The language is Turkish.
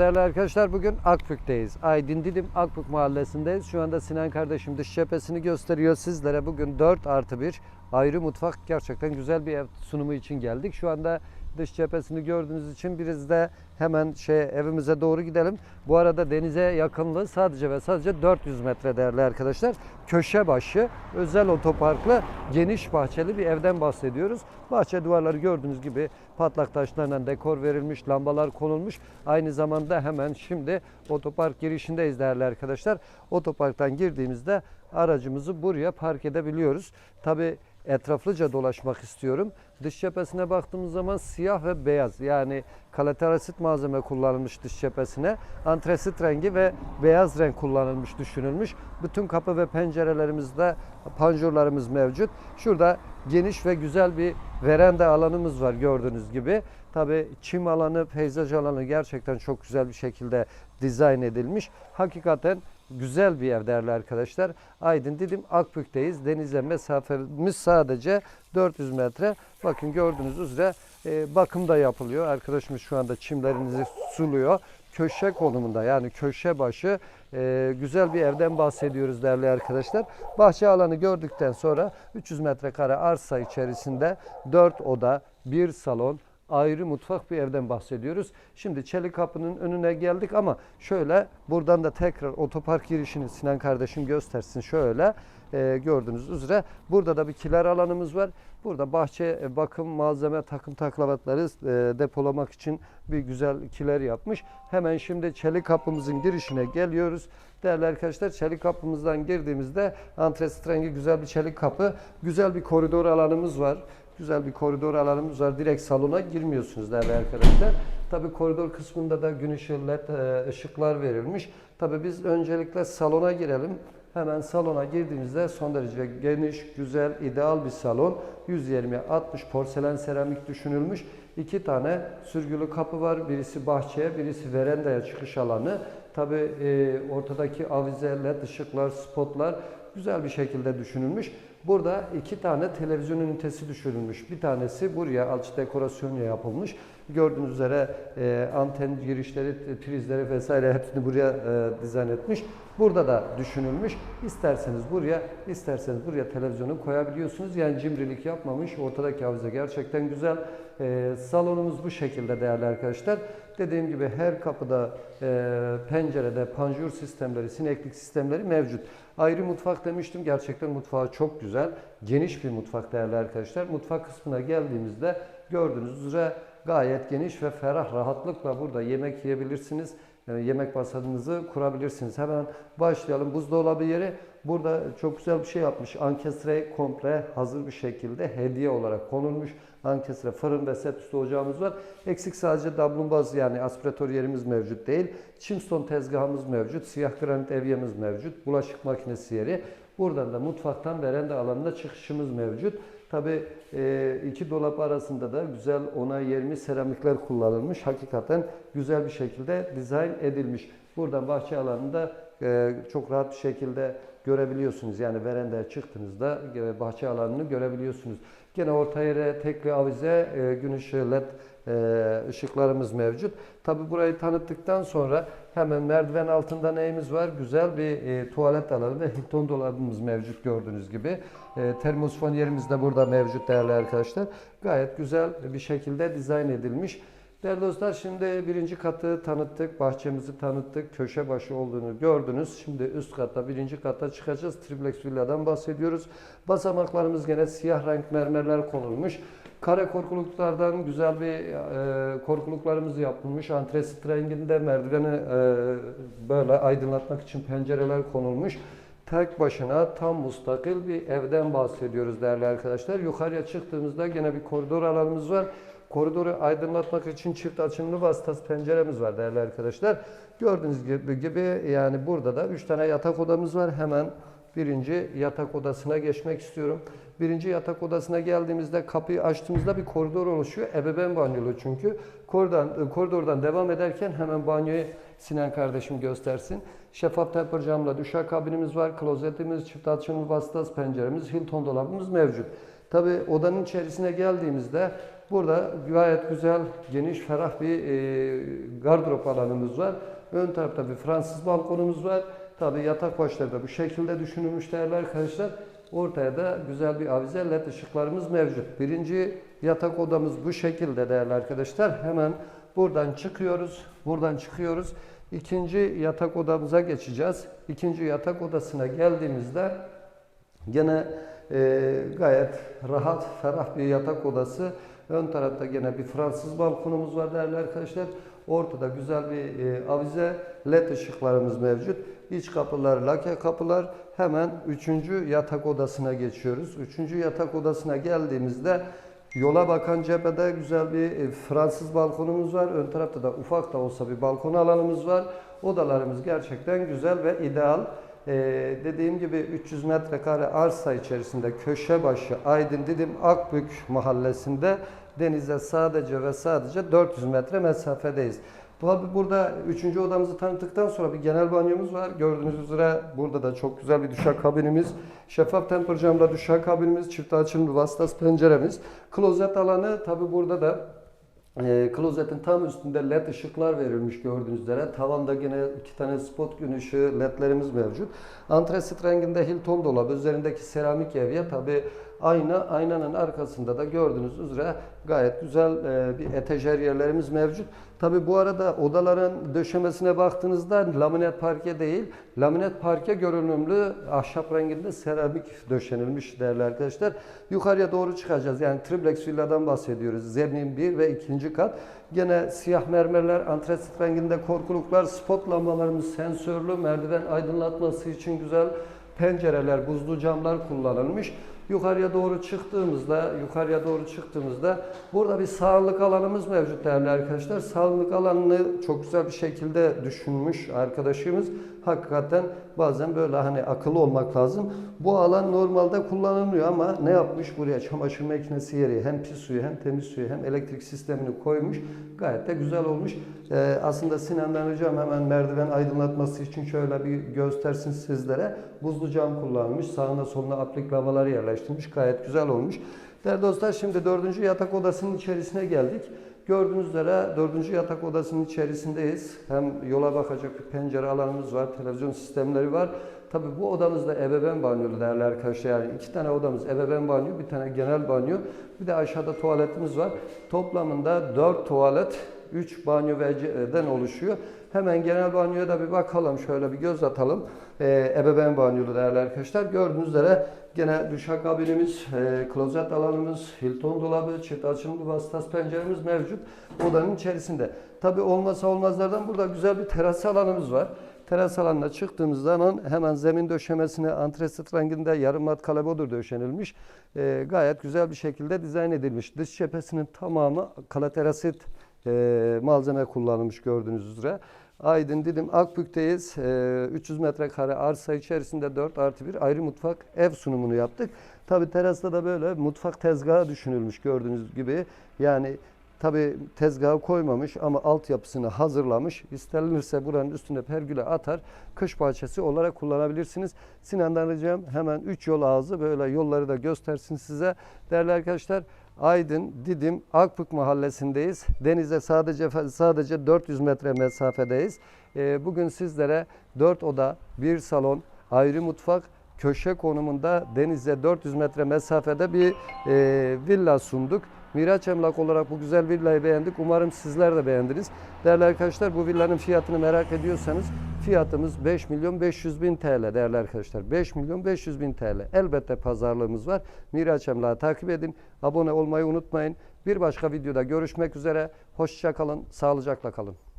Değerli arkadaşlar bugün Akbük'teyiz. Aydın Didim Akbük mahallesindeyiz. Şu anda Sinan kardeşim dış cephesini gösteriyor sizlere. Bugün 4 artı 1 ayrı mutfak gerçekten güzel bir ev sunumu için geldik. Şu anda dış cephesini gördüğünüz için biz de hemen şey evimize doğru gidelim. Bu arada denize yakınlığı sadece ve sadece 400 metre değerli arkadaşlar. Köşe başı özel otoparklı geniş bahçeli bir evden bahsediyoruz. Bahçe duvarları gördüğünüz gibi patlak taşlarla dekor verilmiş, lambalar konulmuş. Aynı zamanda hemen şimdi otopark girişindeyiz değerli arkadaşlar. Otoparktan girdiğimizde aracımızı buraya park edebiliyoruz. Tabi etraflıca dolaşmak istiyorum. Dış cephesine baktığımız zaman siyah ve beyaz yani kalaterasit malzeme kullanılmış dış cephesine. Antresit rengi ve beyaz renk kullanılmış, düşünülmüş. Bütün kapı ve pencerelerimizde panjurlarımız mevcut. Şurada geniş ve güzel bir veranda alanımız var gördüğünüz gibi. Tabi çim alanı, peyzaj alanı gerçekten çok güzel bir şekilde dizayn edilmiş. Hakikaten güzel bir ev değerli arkadaşlar. Aydın Didim Akbük'teyiz. Denize mesafemiz sadece 400 metre. Bakın gördüğünüz üzere e, bakım da yapılıyor. Arkadaşımız şu anda çimlerinizi suluyor. Köşe konumunda yani köşe başı e, güzel bir evden bahsediyoruz değerli arkadaşlar. Bahçe alanı gördükten sonra 300 metrekare arsa içerisinde 4 oda, 1 salon, ayrı mutfak bir evden bahsediyoruz. Şimdi Çelik Kapı'nın önüne geldik ama şöyle buradan da tekrar otopark girişini Sinan kardeşim göstersin şöyle e, gördüğünüz üzere burada da bir kiler alanımız var. Burada bahçe e, bakım malzeme takım taklavatları e, depolamak için bir güzel kiler yapmış. Hemen şimdi Çelik Kapımızın girişine geliyoruz. Değerli arkadaşlar çelik kapımızdan girdiğimizde antresit rengi güzel bir çelik kapı. Güzel bir koridor alanımız var. Güzel bir koridor alanımız var. Direkt salona girmiyorsunuz değerli arkadaşlar. Tabi koridor kısmında da gün led e, ışıklar verilmiş. Tabi biz öncelikle salona girelim. Hemen salona girdiğimizde son derece geniş, güzel, ideal bir salon. 120-60 porselen seramik düşünülmüş. İki tane sürgülü kapı var. Birisi bahçeye, birisi verandaya çıkış alanı. Tabi e, ortadaki avize, led ışıklar, spotlar güzel bir şekilde düşünülmüş. Burada iki tane televizyon ünitesi düşürülmüş. Bir tanesi buraya alçı dekorasyonla yapılmış. Gördüğünüz üzere e, anten girişleri, prizleri vesaire hepsini buraya e, dizayn etmiş. Burada da düşünülmüş. İsterseniz buraya, isterseniz buraya televizyonu koyabiliyorsunuz. Yani cimrilik yapmamış. Ortadaki havuza gerçekten güzel. E, salonumuz bu şekilde değerli arkadaşlar. Dediğim gibi her kapıda, e, pencerede panjur sistemleri, sineklik sistemleri mevcut. Ayrı mutfak demiştim. Gerçekten mutfağı çok güzel. Geniş bir mutfak değerli arkadaşlar. Mutfak kısmına geldiğimizde gördüğünüz üzere gayet geniş ve ferah rahatlıkla burada yemek yiyebilirsiniz. Yani yemek masanızı kurabilirsiniz. Hemen başlayalım. Buzdolabı yeri burada çok güzel bir şey yapmış. Ankestre komple hazır bir şekilde hediye olarak konulmuş. Ankestre fırın ve set üstü ocağımız var. Eksik sadece dablumbaz yani aspiratör yerimiz mevcut değil. Çimston tezgahımız mevcut. Siyah granit evyemiz mevcut. Bulaşık makinesi yeri. Buradan da mutfaktan veranda alanına çıkışımız mevcut. Tabi iki dolap arasında da güzel onay yermiş seramikler kullanılmış. Hakikaten güzel bir şekilde dizayn edilmiş. Buradan bahçe alanında e, çok rahat bir şekilde görebiliyorsunuz. Yani verandaya çıktığınızda e, bahçe alanını görebiliyorsunuz. Gene orta yere tekli avize, e, gün ışığı led ışıklarımız mevcut. Tabi burayı tanıttıktan sonra hemen merdiven altında neyimiz var? Güzel bir e, tuvalet alanı ve Hilton dolabımız mevcut gördüğünüz gibi. E, termosfon yerimiz de burada mevcut değerli arkadaşlar. Gayet güzel bir şekilde dizayn edilmiş. Değerli dostlar şimdi birinci katı tanıttık, bahçemizi tanıttık, köşe başı olduğunu gördünüz. Şimdi üst katta, birinci katta çıkacağız. Triplex villadan bahsediyoruz. Basamaklarımız gene siyah renk mermerler konulmuş. Kare korkuluklardan güzel bir e, korkuluklarımız yapılmış. Antresit renginde merdiveni e, böyle aydınlatmak için pencereler konulmuş. Tek başına tam mustakil bir evden bahsediyoruz değerli arkadaşlar. Yukarıya çıktığımızda gene bir koridor alanımız var. Koridoru aydınlatmak için çift açımlı vasıtası penceremiz var değerli arkadaşlar. Gördüğünüz gibi, gibi yani burada da 3 tane yatak odamız var. Hemen birinci yatak odasına geçmek istiyorum. Birinci yatak odasına geldiğimizde kapıyı açtığımızda bir koridor oluşuyor. Ebeveyn banyolu çünkü. Koridordan, koridordan devam ederken hemen banyoyu Sinan kardeşim göstersin. Şeffaf temper camla duşak kabinimiz var. Klozetimiz, çift açımlı vasıtası penceremiz, Hilton dolabımız mevcut. Tabi odanın içerisine geldiğimizde Burada gayet güzel, geniş, ferah bir e, gardırop alanımız var. Ön tarafta bir Fransız balkonumuz var. Tabii yatak başları da bu şekilde düşünülmüş değerli arkadaşlar. Ortaya da güzel bir avize led ışıklarımız mevcut. Birinci yatak odamız bu şekilde değerli arkadaşlar. Hemen buradan çıkıyoruz. Buradan çıkıyoruz. İkinci yatak odamıza geçeceğiz. İkinci yatak odasına geldiğimizde gene e, gayet rahat, ferah bir yatak odası. Ön tarafta gene bir Fransız balkonumuz var değerli arkadaşlar. Ortada güzel bir e, avize, led ışıklarımız mevcut. İç kapılar, lake kapılar. Hemen üçüncü yatak odasına geçiyoruz. Üçüncü yatak odasına geldiğimizde yola bakan cephede güzel bir e, Fransız balkonumuz var. Ön tarafta da ufak da olsa bir balkon alanımız var. Odalarımız gerçekten güzel ve ideal. Ee, dediğim gibi 300 metrekare arsa içerisinde köşe başı Aydın Didim Akbük mahallesinde denize sadece ve sadece 400 metre mesafedeyiz. Tabi burada 3. odamızı tanıttıktan sonra bir genel banyomuz var. Gördüğünüz üzere burada da çok güzel bir duşak kabinimiz. Şeffaf temper camda duşak kabinimiz, çift açımlı vasıtası penceremiz. Klozet alanı tabi burada da e, klozetin tam üstünde led ışıklar verilmiş gördüğünüz üzere. Tavanda yine iki tane spot gün ışığı ledlerimiz mevcut. Antresit renginde Hilton dolabı, üzerindeki seramik evye tabi ayna, aynanın arkasında da gördüğünüz üzere gayet güzel e, bir etajer yerlerimiz mevcut. Tabi bu arada odaların döşemesine baktığınızda laminat parke değil, laminat parke görünümlü ahşap renginde seramik döşenilmiş değerli arkadaşlar. Yukarıya doğru çıkacağız. Yani triplex villadan bahsediyoruz. Zemin 1 ve 2. kat. Gene siyah mermerler, antresit renginde korkuluklar, spot lambalarımız sensörlü, merdiven aydınlatması için güzel pencereler, buzlu camlar kullanılmış. Yukarıya doğru çıktığımızda, yukarıya doğru çıktığımızda burada bir sağlık alanımız mevcut değerli arkadaşlar. Sağlık alanını çok güzel bir şekilde düşünmüş arkadaşımız. Hakikaten bazen böyle hani akıllı olmak lazım. Bu alan normalde kullanılmıyor ama ne yapmış buraya çamaşır makinesi yeri hem pis suyu hem temiz suyu hem elektrik sistemini koymuş. Gayet de güzel olmuş. Ee, aslında Sinan'dan ricam hemen merdiven aydınlatması için şöyle bir göstersin sizlere. Buzlu cam kullanmış. Sağına soluna aplik lavaları yerleştirmiş. Gayet güzel olmuş. Değerli dostlar şimdi dördüncü yatak odasının içerisine geldik. Gördüğünüz üzere dördüncü yatak odasının içerisindeyiz. Hem yola bakacak bir pencere alanımız var, televizyon sistemleri var. Tabii bu odamızda ebeveyn banyolu değerli arkadaşlar. Yani iki tane odamız ebeveyn banyo, bir tane genel banyo. Bir de aşağıda tuvaletimiz var. Toplamında dört tuvalet, üç banyo ve den oluşuyor. Hemen genel banyoya da bir bakalım. Şöyle bir göz atalım. Ee, ebeveyn banyolu değerli arkadaşlar. Gördüğünüz üzere gene duşak kabinimiz, e, klozet alanımız, Hilton dolabı, çift açımlı vasıtası penceremiz mevcut odanın içerisinde. Tabi olmazsa olmazlardan burada güzel bir teras alanımız var. Teras alanına çıktığımız zaman hemen zemin döşemesine antresit renginde yarım mat kalebodur döşenilmiş. Ee, gayet güzel bir şekilde dizayn edilmiş. Dış cephesinin tamamı kalaterasit e, malzeme kullanılmış gördüğünüz üzere. Aydın Didim Akbük'teyiz. Ee, 300 metrekare arsa içerisinde 4 artı 1 ayrı mutfak ev sunumunu yaptık. Tabi terasta da böyle mutfak tezgahı düşünülmüş gördüğünüz gibi. Yani tabi tezgahı koymamış ama altyapısını hazırlamış. İstenilirse buranın üstüne pergüle atar. Kış bahçesi olarak kullanabilirsiniz. Sinan'dan ricam hemen 3 yol ağzı böyle yolları da göstersin size. Değerli arkadaşlar Aydın, Didim, Akbük mahallesindeyiz. Denize sadece sadece 400 metre mesafedeyiz. Ee, bugün sizlere 4 oda, 1 salon, ayrı mutfak, köşe konumunda denize 400 metre mesafede bir e, villa sunduk. Miraç Emlak olarak bu güzel villayı beğendik. Umarım sizler de beğendiniz. Değerli arkadaşlar bu villanın fiyatını merak ediyorsanız fiyatımız 5 milyon 500 bin TL değerli arkadaşlar. 5 milyon 500 bin TL. Elbette pazarlığımız var. Miraç Emlak'ı takip edin. Abone olmayı unutmayın. Bir başka videoda görüşmek üzere. Hoşça kalın. Sağlıcakla kalın.